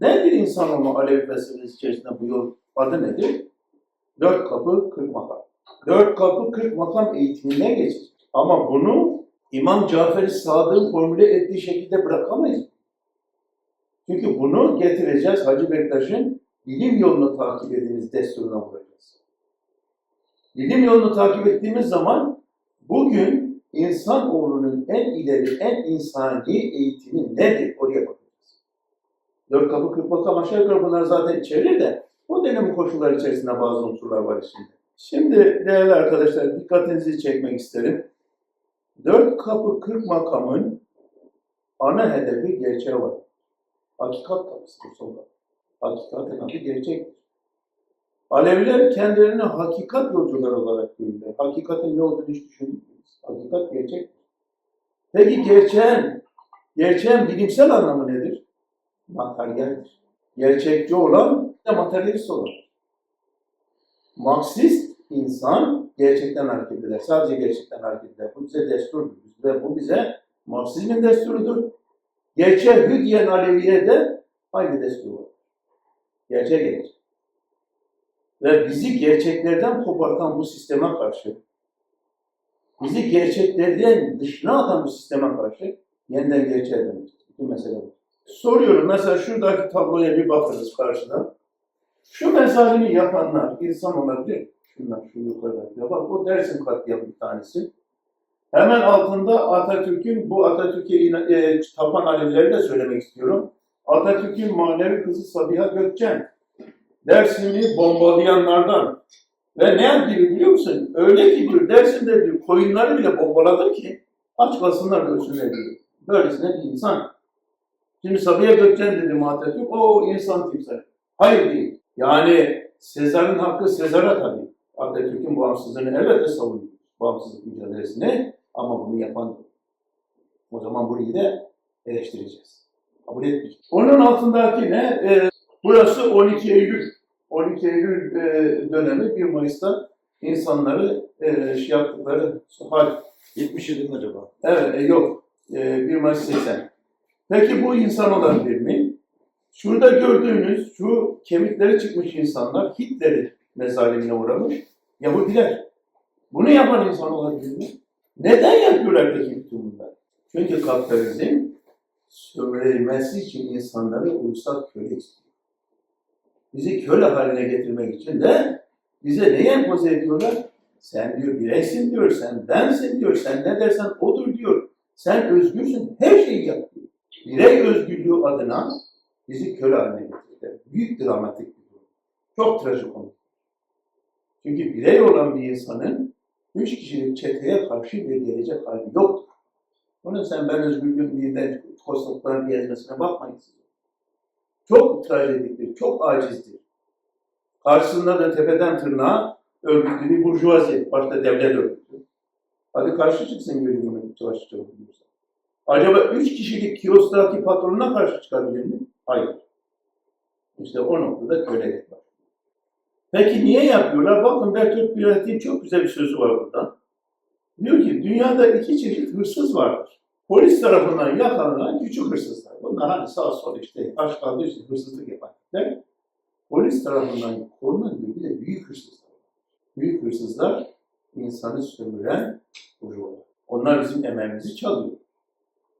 Nedir insan olma Alevi felsefesi içerisinde bu yol adı nedir? Dört kapı kırk makam. Dört kapı kırk makam eğitimine geçecek. Ama bunu İmam Cafer-i Sadık'ın formüle ettiği şekilde bırakamayız. Çünkü bunu getireceğiz Hacı Bektaş'ın bilim yolunu takip ediniz desturuna vuracağız. Bilim yolunu takip ettiğimiz zaman bugün insanoğlunun en ileri, en insani eğitimi nedir? Oraya bakacağız. Dört kapı kırk makam aşağı yukarı bunlar zaten içerir de o dönemin koşulları içerisinde bazı unsurlar var şimdi. Şimdi değerli arkadaşlar dikkatinizi çekmek isterim. Dört kapı kırk makamın ana hedefi gerçeğe var. Hakikat kapısıdır sonra. Hakikatin adı gerçektir. Aleviler kendilerini hakikat yolcuları olarak görürler. Hakikatin ne olduğunu hiç düşünmüyoruz. Hakikat gerçektir. Peki gerçeğin, gerçeğin bilimsel anlamı nedir? Materyaldir. Gerçekçi olan de materyalist olan. Marksist insan gerçekten hareket eder. Sadece gerçekten hareket eder. Bu bize desturdur. Ve bu bize Marksizmin desturudur. Gerçeğe hü diyen Aleviye de aynı destur var. Gerçeğe gelir. Ve bizi gerçeklerden kopartan bu sisteme karşı, bizi gerçeklerden dışına atan bu sisteme karşı yeniden gerçeğe döneceğiz. Bütün mesele bu. Soruyorum mesela şuradaki tabloya bir bakarız karşıdan. Şu mezalimi yapanlar insan olabilir. Şunlar şu yukarıda. Bak o Dersim katliamı bir tanesi. Hemen altında Atatürk'ün bu Atatürk'e e, tapan Alevileri de söylemek istiyorum. Atatürk'ün manevi kızı Sabiha Gökçen. Dersim'i bombalayanlardan. Ve ne yapıyor biliyor musun? Öyle ki diyor Dersim'de diyor koyunları bile bombaladı ki aç kalsınlar ölsünler diyor. Böylesine bir insan. Şimdi Sabiha Gökçen dedi Atatürk, o insan timsali. Hayır değil. Yani Sezar'ın hakkı Sezar'a tabii. Atatürk'ün bağımsızlığını elbette savunuyor. Bağımsızlık mücadelesini ama bunu yapan o zaman burayı da eleştireceğiz. Kabul etmeyeceğiz. Onun altındaki ne? Ee, burası 12 Eylül. 12 Eylül e, dönemi 1 Mayıs'ta insanları e, şey yaptıkları hal. 77 mi acaba? Evet, e, yok. E, 1 Mayıs 80. Peki bu insan olabilir mi? Şurada gördüğünüz şu kemikleri çıkmış insanlar Hitler'in mezalimine uğramış Yahudiler. Bunu yapan insan olabilir mi? Neden yapıyorlar peki bütün bunlar? Çünkü kapitalizm sömürülmesi için insanları uysal köle istiyor. Bizi köle haline getirmek için de bize neyi empoze ediyorlar? Sen diyor bireysin diyor, sen bensin diyor, sen ne dersen odur diyor. Sen özgürsün, her şeyi yap diyor. Birey özgürlüğü adına bizi köle haline getirdiler. Büyük dramatik bir durum. Çok trajikomik. Çünkü birey olan bir insanın üç kişilik çeteye karşı bir gelecek hali yoktur. Onun sen ben özgürlüğüm diye kostakların gezmesine bakmayın siz. Çok trajediktir, çok acizdir. Karşısında da tepeden tırnağa örgütlü bir burjuvazi, başta devlet örgütü. Hadi karşı çıksın görünümün çalışıcı örgütü. Acaba üç kişilik kioskdaki patronuna karşı çıkabilir mi? Hayır. İşte o noktada kölelik var. Peki niye yapıyorlar? Bakın Bertolt Brecht'in çok güzel bir sözü var burada. Diyor ki dünyada iki çeşit hırsız vardır. Polis tarafından yakalanan küçük hırsızlar. Bunlar hani sağ sol işte aşk kaldığı için hırsızlık yapan. Değil? Polis tarafından korunan bir de büyük hırsızlar. Büyük hırsızlar insanı sömüren burjuvalar. Onlar bizim emeğimizi çalıyor.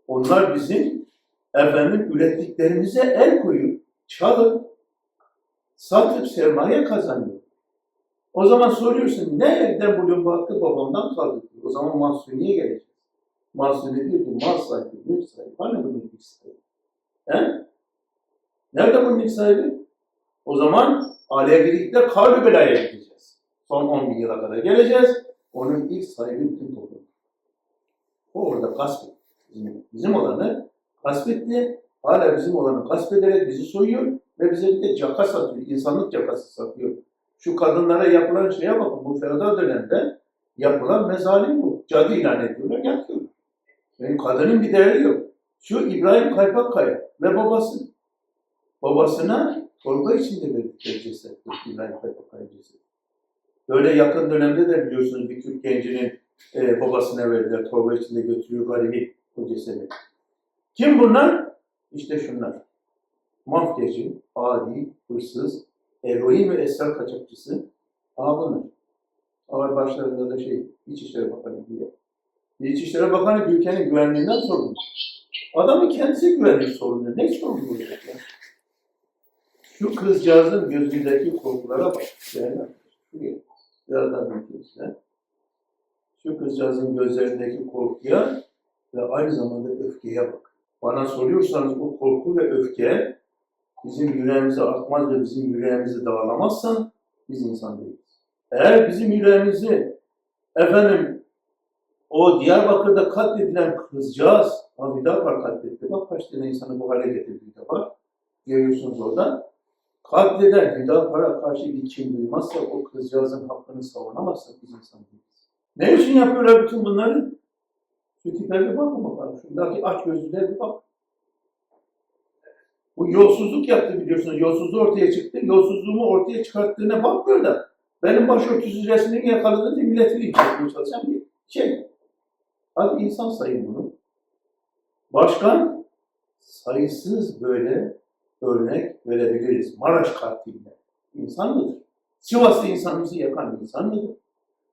Onlar bizim efendim ürettiklerimize el koyup çalıp satıp sermaye kazanıyor. O zaman soruyorsun nereden buluyorsun bu hakkı babamdan kaldı. O zaman Mahsuni'ye gelecek. Mahsuni diyor ki mal sahibi, mülk sahibi. Hani bu mülk sahibi? He? Nerede bu mülk sahibi? O zaman Alevilikte Kalü Bela'ya gideceğiz. Son 10 bin yıla kadar geleceğiz. Onun ilk sahibi bütün toplum. O orada gasp etti. Bizim, bizim olanı gasp etti. Hala bizim olanı gasp ederek bizi soyuyor ve bize bir de caka satıyor. insanlık cakası satıyor. Şu kadınlara yapılan şeye bakın. Bu feodal dönemde yapılan mezalim bu. Cadı ilan ediyorlar, yakıyorlar. Yani kadının bir değeri yok. Şu İbrahim Kaypakkaya ve babası. Babasına torba içinde verdikleri cesettir İbrahim Kaypakkaya cesedi. Böyle yakın dönemde de biliyorsunuz bir Türk gencinin e, babasına verdiler. Torba içinde götürüyor garibi o cesedi. Kim bunlar? İşte şunlar. mafyacı, adi, hırsız, eroin ve esrar kaçakçısı. Aha bunlar. Ama başlarında da şey, İçişleri Bakanı diyor. İçişleri Bakanı ülkenin güvenliğinden sorumlu. Adamın kendisi güvenlik sorumlu. Ne sorumlu olacak? Şu kızcağızın gözündeki korkulara bak. Şuraya. Birazdan size. Şu kızcağızın gözlerindeki korkuya ve aynı zamanda öfkeye bak. Bana soruyorsanız bu korku ve öfke bizim yüreğimizi artmaz ve bizim yüreğimizi dağılamazsa biz insan değiliz. Eğer bizim yüreğimizi efendim o Diyarbakır'da katledilen kızcağız daha var katletti. Bak kaç tane insanı bu hale getirdiği de var. Görüyorsunuz orada. Katleden Hüdapar'a karşı bir kin duymazsa o kızcağızın hakkını savunamazsa biz insan değiliz. Ne için yapıyorlar bütün bunları? Bir bakın bakalım. Şuradaki aç gözlülere bir bak. Bu yolsuzluk yaptı biliyorsunuz. Yolsuzluğu ortaya çıktı. Yolsuzluğumu ortaya çıkarttığına bakmıyor da benim başörtüsüz resmini yakaladı diye milleti linç etmeye çalışan bir şey. Hadi insan sayın bunu. Başkan sayısız böyle örnek verebiliriz. Maraş katiline. İnsan mıdır? Sivas'ta insanımızı yakan insan mıdır?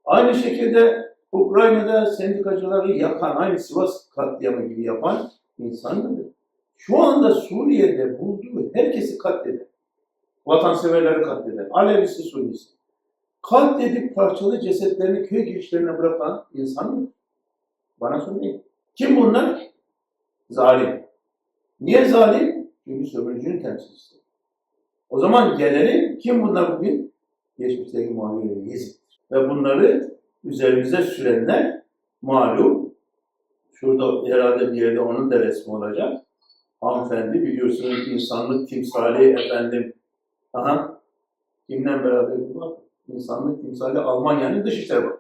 Aynı şekilde Ukrayna'da sendikacıları yakan, aynı Sivas katliamı gibi yapan insan mıdır? Şu anda Suriye'de bulduğu herkesi katleden, vatanseverleri katleden, Alevisi, Sunnisi, katledip parçalı cesetlerini köy girişlerine bırakan insan mı? Bana söyleyin. Kim bunlar? Zalim. Niye zalim? Çünkü sömürücünün temsilcisi. O zaman gelelim, kim bunlar bugün? Geçmişteki ve Yezid'dir. Ve bunları üzerimize sürenler malum. Şurada herhalde bir yerde onun da resmi olacak. Hanımefendi biliyorsunuz insanlık timsali efendim. Aha. Kimle beraber bu? İnsanlık timsali Almanya'nın Dışişleri Bakanı.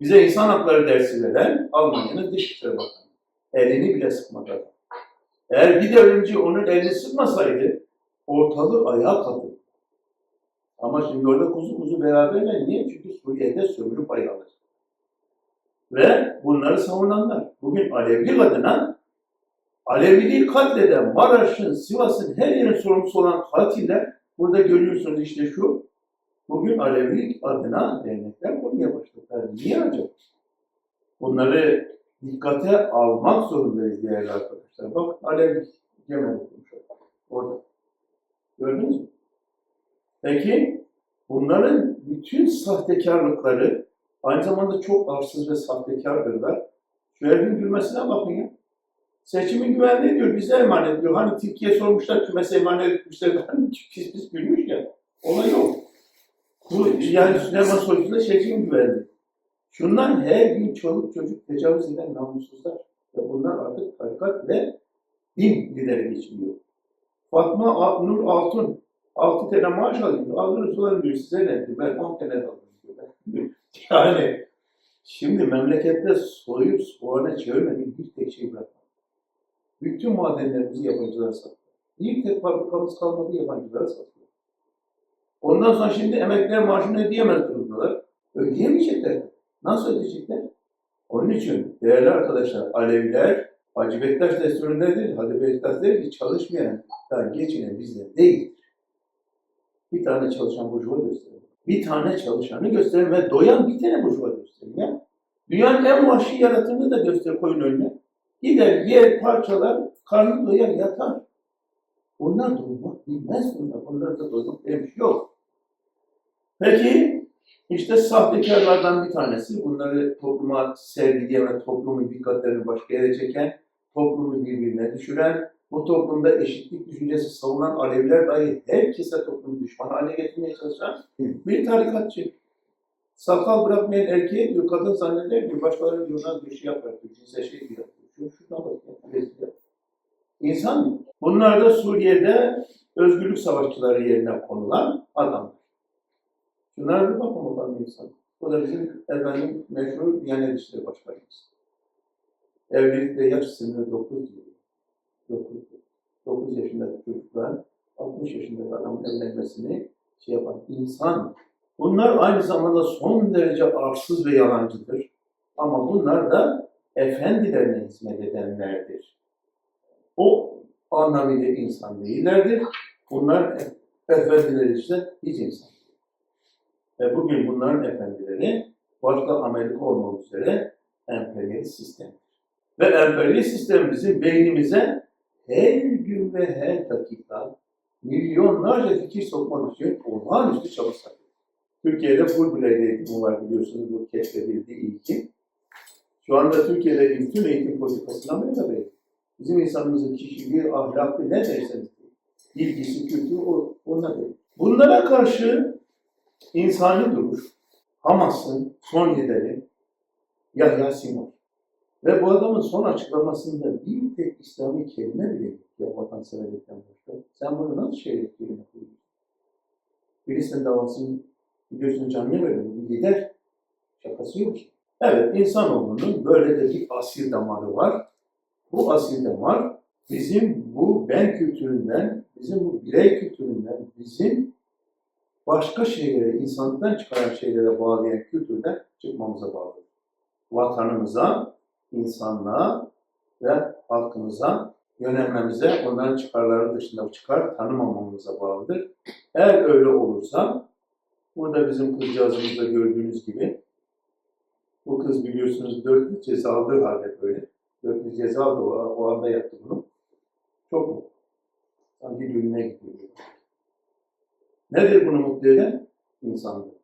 Bize insan hakları dersi veren Almanya'nın Dışişleri Bakanı. Elini bile sıkmadı. Eğer bir devrimci onun elini sıkmasaydı ortalığı ayağa kaldırdı. Ama şimdi orada kuzu kuzu beraberler. Niye? Çünkü Suriye'de sömürü payı alır. Ve bunları savunanlar. Bugün Alevlik adına Aleviliği katleden Maraş'ın, Sivas'ın her yerin sorumlusu olan katiller burada görüyorsunuz işte şu. Bugün Alevilik adına dernekler kurmaya başladılar. Niye acaba? Bunları dikkate almak zorundayız değerli arkadaşlar. Bak Alevi Cemal okumuş orada. Gördünüz mü? Peki bunların bütün sahtekarlıkları aynı zamanda çok arsız ve sahtekardırlar. Şu herifin gülmesine bakın ya. Seçimin güvenliği diyor, bize emanet diyor. Hani Türkiye sormuşlar, kümese emanet etmişler. Hani pis pis gülmüş ya. Olay yok. Bu yani Süleyman Soylu'da seçimin güvenliği. Şunlar her gün çoluk çocuk tecavüz eden namussuzlar. Ve bunlar artık tarikat ve din lideri geçmiyor. Fatma Nur Altun, altı tane maaş alıyor. Alırız ulan diyor size ne diyor. Ben on tane alırım. Yani şimdi memlekette soyup soğana çevirmediğim bir tek şey bırakmadı. Bütün madenlerimizi yabancılara sattı. Bir tek fabrikamız kalmadı yabancılara satıyor. Ondan sonra şimdi emekliler maaşını ödeyemez durumdalar. Ödeyemeyecekler. Nasıl ödeyecekler? Onun için değerli arkadaşlar Aleviler Hacı Bektaş desturundadır. Hacı Bektaş der ki çalışmayan, daha geçinen bizden değildir. Bir tane çalışan burjuva gösterin. Bir tane çalışanı gösterin ve doyan bir tane burjuva gösterin ya. Dünyanın en vahşi yaratığını da göster koyun önüne. Gider, yer, parçalar, karnı doyar, yatar. Onlar doymak bilmez bunlar. Onlarda doymak diye bir şey yok. Peki, işte sahtekarlardan bir tanesi. Bunları topluma sergileyen ve toplumun dikkatlerini başka yere çeken, toplumu birbirine düşüren, bu toplumda eşitlik düşüncesi savunan Aleviler dahi herkese toplumu düşman haline getirmeye çalışan bir tarikatçı. Sakal bırakmayan erkeğe diyor, kadın zanneder diyor, başkalarının diyorlar bir şey yapar diyor, cinsel şey diyor. Şu, şuna bak ya. İnsan mı? Bunlar da Suriye'de özgürlük savaşçıları yerine konulan adamlar. Şunlara bir bakın bakalım insan. Bu da bizim efendim meşhur Diyanet İşleri Başkanımız. Evlilikte yaş sınırı 9 diyor. 9, 9 yaşındaki çocuklar 60 yaşındaki adamın evlenmesini şey yapan insan. Bunlar aynı zamanda son derece arsız ve yalancıdır. Ama bunlar da efendilerine hizmet edenlerdir. O anlamıyla insan değillerdir. Bunlar efendileri ise hiç insan. Ve bugün bunların efendileri başta Amerika olmak üzere emperyalist sistem. Ve emperyalist sistem bizim beynimize her gün ve her dakika milyonlarca fikir sokmak için olağanüstü çaba sarf. Türkiye'de Fulbright eğitimi var biliyorsunuz bu keşfedildi ilki. Şu anda Türkiye'de bütün eğitim politikasını Amerika veriyor. Bizim insanımızın kişiliği, ahlakı ne derseniz bilgisi, kültürü o, ona değil. Bunlara karşı insani duruş, Hamas'ın son lideri Yahya Sinor. Ve bu adamın son açıklamasında bir tek İslami kelime bile ya vatanseverlikten başka. Sen bunu nasıl şehirlik yerine koyuyorsun? Filistin davasını biliyorsun canlı veriyor. Bir lider. Şakası yok ki. Evet, insanoğlunun böyle de bir asil damarı var. Bu asil damar bizim bu ben kültüründen, bizim bu birey kültüründen, bizim başka şeylere, insanlıktan çıkaran şeylere bağlayan kültürden çıkmamıza bağlı. Vatanımıza, insanlığa ve halkımıza yönelmemize, onların çıkarları dışında çıkar tanımamamıza bağlıdır. Eğer öyle olursa, burada bizim kızcağızımızda gördüğünüz gibi, bu kız biliyorsunuz dört yıl ceza aldığı halde böyle, dört yıl ceza aldı o, o anda yaptı bunu. Çok mutlu. Sanki düğüne gidiyor. Nedir bunu mutlu eden? İnsanlık.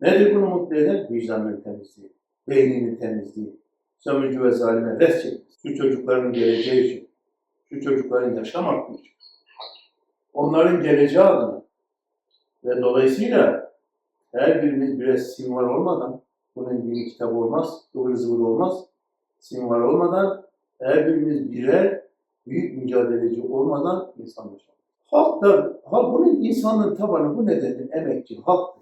Nedir bunu mutlu eden? Vicdanın temizliği, beyninin temizliği, sömürücü ve zalime res çekmesi. Şu çocukların geleceği için, şu çocukların yaşam hakkı için, onların geleceği adına ve dolayısıyla her birimiz birer simvar olmadan, bunun bir kitap olmaz, ıvır zıvır olmaz, simvar olmadan her birimiz birer büyük mücadeleci olmadan insanlaşalım. Halk da, halk bunun insanlığın tabanı bu nedenle emekçi halktır.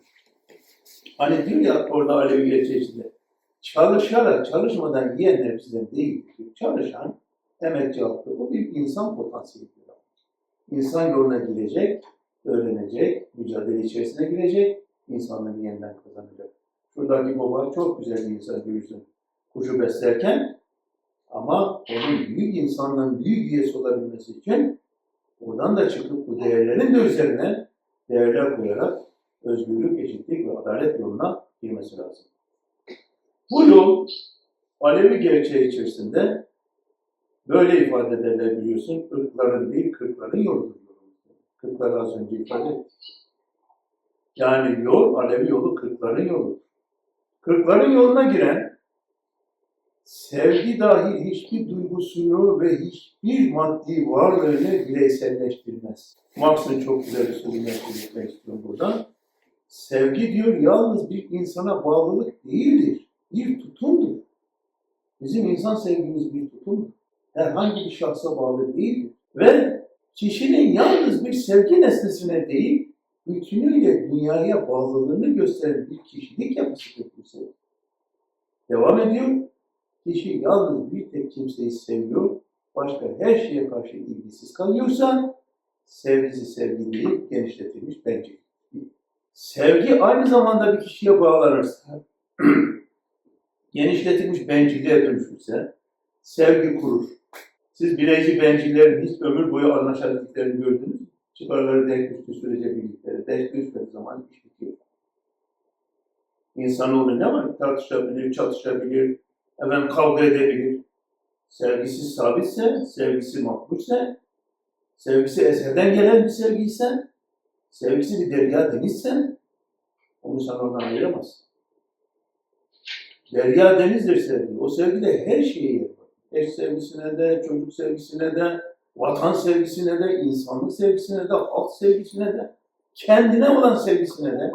Hani diyor ya orada Alevi gerçeğinde, çalışarak, çalışmadan yiyenler bizden değil. Çalışan emekçi halktır. O bir insan potansiyelidir. İnsan yoluna girecek, öğrenecek, mücadele içerisine girecek, insanlığını yeniden kazanacak. Şuradaki baba çok güzel bir insan görürsün. Kuşu beslerken ama onun büyük insanlığın büyük üyesi olabilmesi için oradan da çıkıp bu değerlerin de üzerine değerler koyarak özgürlük, eşitlik ve adalet yoluna girmesi lazım. Bu yol Alevi gerçeği içerisinde böyle ifade ederler biliyorsun. ırkların değil, kırkların yoludur. Kırkları az önce ifade. Yani yol, Alevi yolu kırkların yolu. Kırkların yoluna giren sevgi dahil hiçbir duygusunu ve hiçbir maddi varlığını bireyselleştirmez. Marx'ın çok güzel bir sözünü söylemek istiyorum burada. Sevgi diyor yalnız bir insana bağlılık değildir, bir tutumdur. Bizim insan sevgimiz bir tutumdur. Herhangi bir şahsa bağlı değildir. Ve kişinin yalnız bir sevgi nesnesine değil, bütünüyle dünyaya bağlılığını gösteren bir kişilik yapısıdır bu sevgi. Devam ediyor. Kişi yalnız bir tek kimseyi seviyor, başka her şeye karşı ilgisiz kalıyorsa, sevgisi sevgi genişletilmiş bencillik. Sevgi aynı zamanda bir kişiye bağlanırsa, genişletilmiş bencilliğe dönüşürse, sevgi kurur. Siz bireyci bencillerin hiç ömür boyu anlaşabildiklerini gördünüz? Çıkarları denk düştüğü sürece birlikleri. Denk düşmediği zaman iş bitiyor. İnsanoğlu ne var? Tartışabilir, çatışabilir, hemen kavga edebilir. Sevgisi sabitse, sevgisi makbulse, sevgisi eserden gelen bir sevgi ise, sevgisi bir derya denizse, onu sen oradan ayıramazsın. Derya denizdir sevgi. O sevgi de her şeyi yapar. Eş sevgisine de, çocuk sevgisine de, vatan sevgisine de, insanlık sevgisine de, halk sevgisine de, kendine olan sevgisine de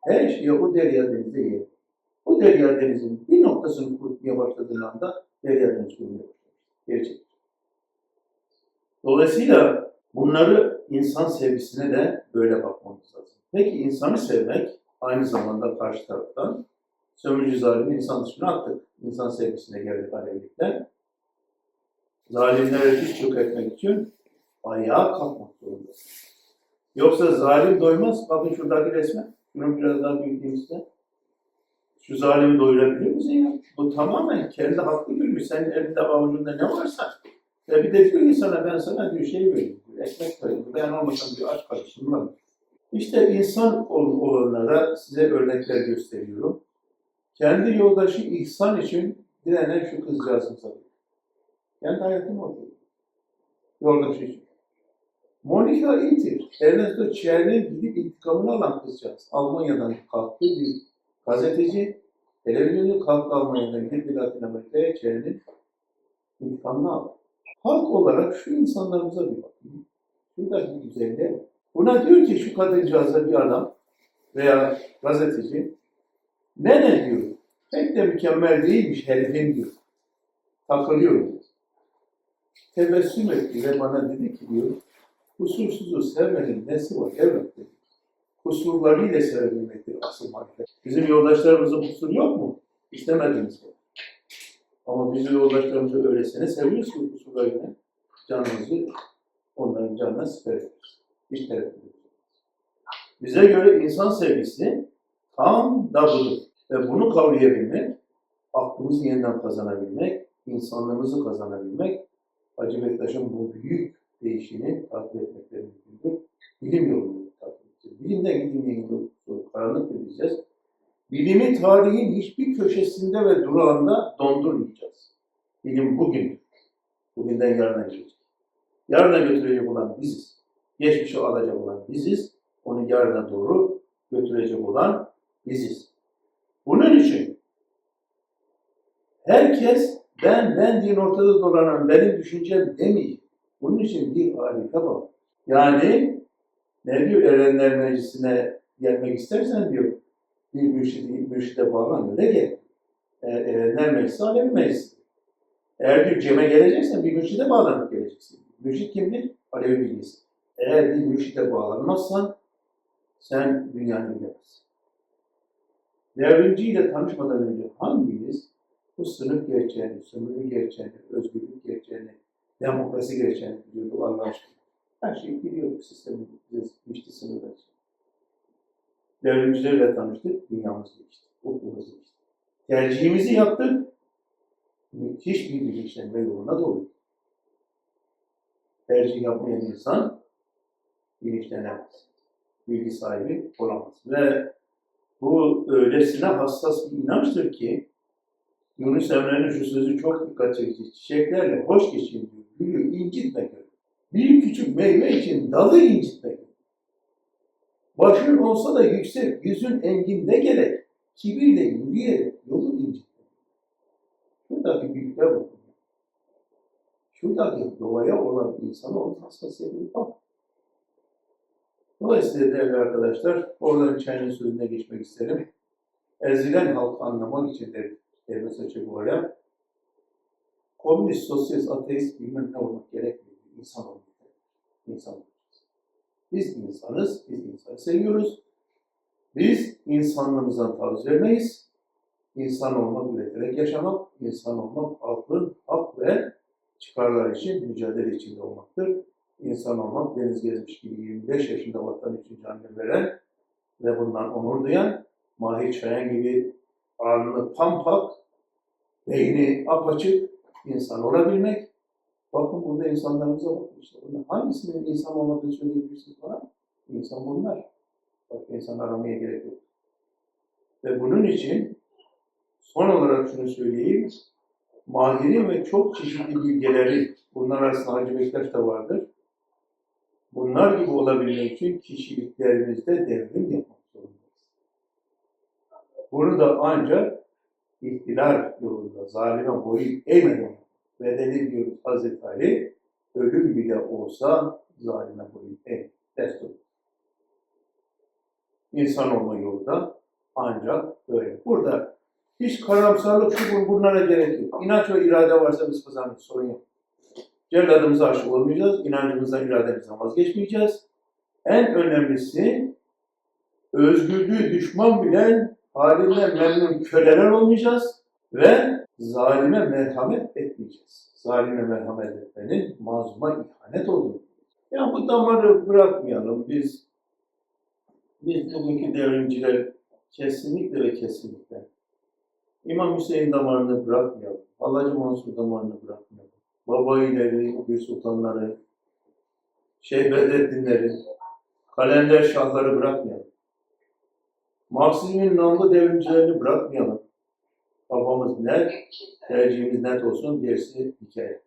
her şeye o derya denizde yer. O derya denizin bir noktasını kurutmaya başladığı anda derya deniz başlar. Gerçek. Dolayısıyla bunları insan sevgisine de böyle bakmamız lazım. Peki insanı sevmek aynı zamanda karşı taraftan sömürücü zalimi insan dışına attık. İnsan sevgisine geldik Alevilikten. Zalimlere diz çökertmek için ayağa kalkmak zorunda. Yoksa zalim doymaz. Bakın şuradaki resme. Şunu biraz daha büyüteyimizde. Şu zalimi doyurabilir misin ya? Bu tamamen kendi hakkı görüyor. Senin elinde avucunda ne varsa Ya bir de diyor ki sana ben sana diyor şey vereyim, ekmek vereyim. Ben olmasam diyor aç lan. İşte insan ol- olanlara size örnekler gösteriyorum. Kendi yoldaşı ihsan için direnen şu kızcağızımıza bakın. Kendi hayatım oldu. Yoldaşı için. Monica Intir, Ernesto Çer'in gidip intikamını alan kızcağız. Almanya'dan kalktı bir gazeteci, televizyoncu kalktı Almanya'dan gitti Latin Amerika'ya Çer'in intikamını aldı. Halk olarak şu insanlarımıza bir bakın. Şuradaki bak. Buna diyor ki şu kadıncağıza bir adam veya gazeteci ne ne diyor? Pek de mükemmel değilmiş herifin diyor. Takılıyor. Tebessüm etti ve bana dedi ki diyor kusursuzu sevmenin nesi var evlat dedi. Kusurlarıyla sevebilmektir asıl marifet. Bizim yoldaşlarımızın kusuru yok mu? İstemediniz mi? Ama biz yoldaşlarımızı öylesine seviyoruz ki kusurlarıyla canımızı onların canına siper ediyoruz. Bize göre insan sevgisi tam da budur. Ve bunu kavrayabilmek, aklımızı yeniden kazanabilmek, insanlığımızı kazanabilmek, Hacı Bektaş'ın bu büyük değişini takip etmekle mümkündür. Bilim yolunu takip edeceğiz. Bilimden gidilmeyin yolu karanlık edeceğiz. Bilimi tarihin hiçbir köşesinde ve durağında dondurmayacağız. Bilim bugün, bugünden yarına gelecek. Yarına götürecek olan biziz. Geçmişe alacak olan biziz. Onu yarına doğru götürecek olan biziz. Bunun için herkes ben ben diye ortada dolanan benim düşüncem demeyecek. Bunun için bir harika var. Yani ne diyor Erenler Meclisi'ne gelmek istersen diyor bir mürşidi, mürşide bağlan öyle gel. E, Erenler Meclisi Alevi Meclisi. Eğer diyor Cem'e geleceksen bir mürşide bağlanıp geleceksin. Mürşit kimdir? Alevi bilgisi. Eğer bir mürşide bağlanmazsan sen dünyanı bilemezsin. Devrimciyle tanışmadan önce hangimiz bu sınıf gerçeğini, sömürü gerçeğini, özgürlük gerçeğini, demokrasi gerçeğini biliyordu Allah aşkına. Her şeyi biliyorduk sistemin bize zıkmıştı sınırlar. Devrimcilerle tanıştık, dünyamız değişti, ufkumuz değişti. Tercihimizi yaptık, müthiş bir bilinçlenme yoluna doğru. Tercih yapmayan insan bilinçlenemez. Bilgi sahibi olamaz. Ve bu öylesine hassas bir inançtır ki Yunus Emre'nin şu sözü çok dikkat çekici. Çiçeklerle hoş geçin diyor. Gülü incitme gör. Bir küçük meyve için dalı incitme gör. Başın olsa da yüksek, yüzün enginde gerek. Kibirle yürüyerek yolu incitme. Şuradaki büyükler bakın. Şuradaki doğaya olan insana olan hassasiyetine bak. Dolayısıyla değerli arkadaşlar, oradan çayın sözüne geçmek isterim. Ezilen halkı anlamak için de devlet olarak komünist, sosyalist, ateist bilmem ne olmak gerekmiyor. İnsan olmak. İnsan. Biz insanız, biz insanı seviyoruz. Biz insanlığımızdan taviz vermeyiz. İnsan olmak, üreterek yaşamak, insan olmak, halkın hak ve çıkarlar için mücadele içinde olmaktır. İnsan olmak, deniz gezmiş gibi 25 yaşında vatan için canını veren ve bundan onur duyan, Mahir Çayan gibi alnı pampak, beyni apaçık insan olabilmek. Bakın burada insanlarımıza bakın işte. Bunlar hangisinin insan olmadığını söyleyebilirsiniz bana? İnsan bunlar. Başka insan aramaya gerek yok. Ve bunun için son olarak şunu söyleyeyim. Mahir'in ve çok çeşitli bilgeleri, bunlar arasında Hacı Bektaş da vardır. Bunlar gibi olabilmek için kişiliklerimizde devrim yapmak zorundayız. Bunu da ancak ihtilal yolunda zalime boyun eğmeden bedeli diyoruz Hazreti Ali, ölüm bile olsa zalime boyun eğ. Destur. İnsan olma yolunda ancak böyle. Burada hiç karamsarlık bunlara gerek yok. İnanç ve irade varsa biz kazanırız, sorun yok. Celladımıza aşık olmayacağız, inancımızdan, irademizden vazgeçmeyeceğiz. En önemlisi özgürlüğü düşman bilen halinden memnun köleler olmayacağız ve zalime merhamet etmeyeceğiz. Zalime merhamet etmenin mazluma ihanet olduğunu. Yani bu damarı bırakmayalım. Biz biz bugünkü devrimciler kesinlikle ve kesinlikle İmam Hüseyin damarını bırakmayalım. Allah'cı Mansur damarını bırakmayalım. Baba ileri, bir sultanları, Şeyh Bedrettinleri, kalender şahları bırakmayalım. Marksizmin namlı devrimcilerini bırakmayalım. Babamız net, tercihimiz net olsun, gerisi hikaye.